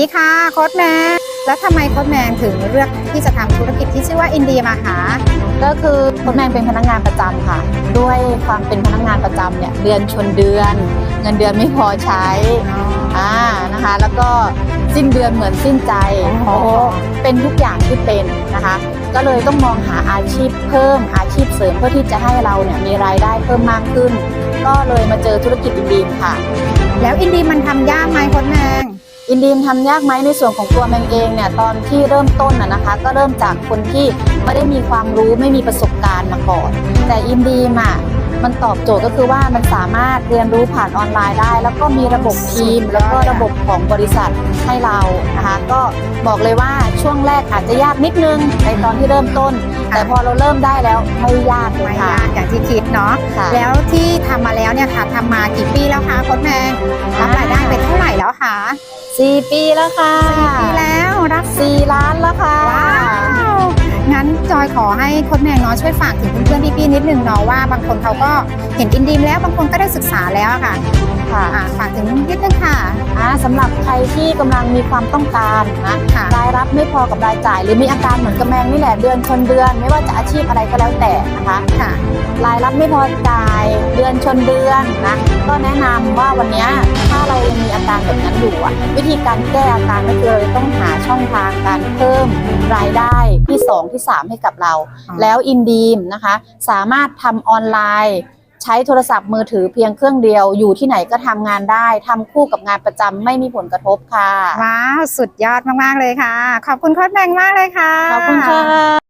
ดีค่ะโค้ดแมนแล้วทำไมโค้ดแมนถึงเลือกที่จะทำธุรกิจที่ชื่อว่าอินเดียมาหา ก็คือคุณแมงเป็นพนักงานประจำค่ะ ด้วยความเป็นพนักงานประจำเนี่ยเดือนชนเดือน เงินเดือนไม่พอใช้อ่านะคะ แล้วก็สิ้นเดือนเหมือนสิ้นใจโอ้โหเป็นทุกอย่างที่เป็นนะคะ ก็เลยต้องมองหาอาชีพเพิ่มอาชีพเสริมเพื่อที่จะให้เราเนี่ยมีรายได้เพิ่มมากขึ้น ก็เลยมาเจอธุรกิจอินดีมค่ะ แล้วอินเดียมันทำยากไหมโค้ดแมน อินดีมทำยากไหมในส่วนของตัวแมงเองเนี่ยตอนที่เริ่มต้นนะนะคะ ก็เริ่มจากคนที่ไม่ได้มีความรู้ไม่มีประสบการณ์มาก่อน แต่อินดีมอะมันตอบโจทย์ก็คือว่ามันสามารถเรียนรู้ผ่านออนไลน์ได้ แล้วก็มีระบบทีม แล้วก็ระบบของบริษัทให้เรานะคะก็บอกเลยว่าช่วงแรกอาจจะยากนิดนึงในตอนที่เริ่มต้น แต่พอเราเริ่มได้แล้วไม่ยากเลยไม่ค่ะยากอย่างที่คิดเนาะค่ะแล้วที่ทำมาแล้วเนี่ยค่ะทำมากี่ปีแล้วคะโค้ดแมนรับรายได้ไปเท่า ไหร่แล้วคะสี่ปีแล้วค่ะปีแล้วรับสี่ล้านแล้วค่ะว้าวงั้นจอยขอให้โค้ดแมนเนาะช่วยฝากถึงเพื่อนๆพี่ๆนิดนึงเนาะว่าบางคนเขาก็เห็นอินดีมแล้วบางคนก็ได้ศึกษาแล้วอะค่ะค่ะ สำหรับใครที่กำลังมีความต้องการนะค่ะรายรับไม่พอกับรายจ่าย หรือมีอาการเหมือนกับแมงนี่แหละเดือนชนเดือน ไม่ว่าจะอาชีพอะไรก็แล้วแต่นะคะค่ะรายรับไม่พอจ่ายเดือนชนเดือนนะก็แนะนำว่าวันเนี้ยถ้าเรายังมีอาการแบบนั้นอยู่อะวิธีการแก้อาการก็คือเราต้องหาช่องทางการเพิ่มรายได้ที่ 2 ที่ 3 ให้กับเราอ๋อแล้วอินดีมนะคะ สามารถทำออนไลน์ ใช้โทรศัพท์มือถือเพียงเครื่องเดียว อยู่ที่ไหนก็ทำงานได้ทำคู่กับงานประจำไม่มีผลกระทบค่ะ ว้าว สุดยอดมาก ๆ เลยค่ะ ขอบคุณโค้ดแมงมากเลยค่ะ ขอบคุณค่ะ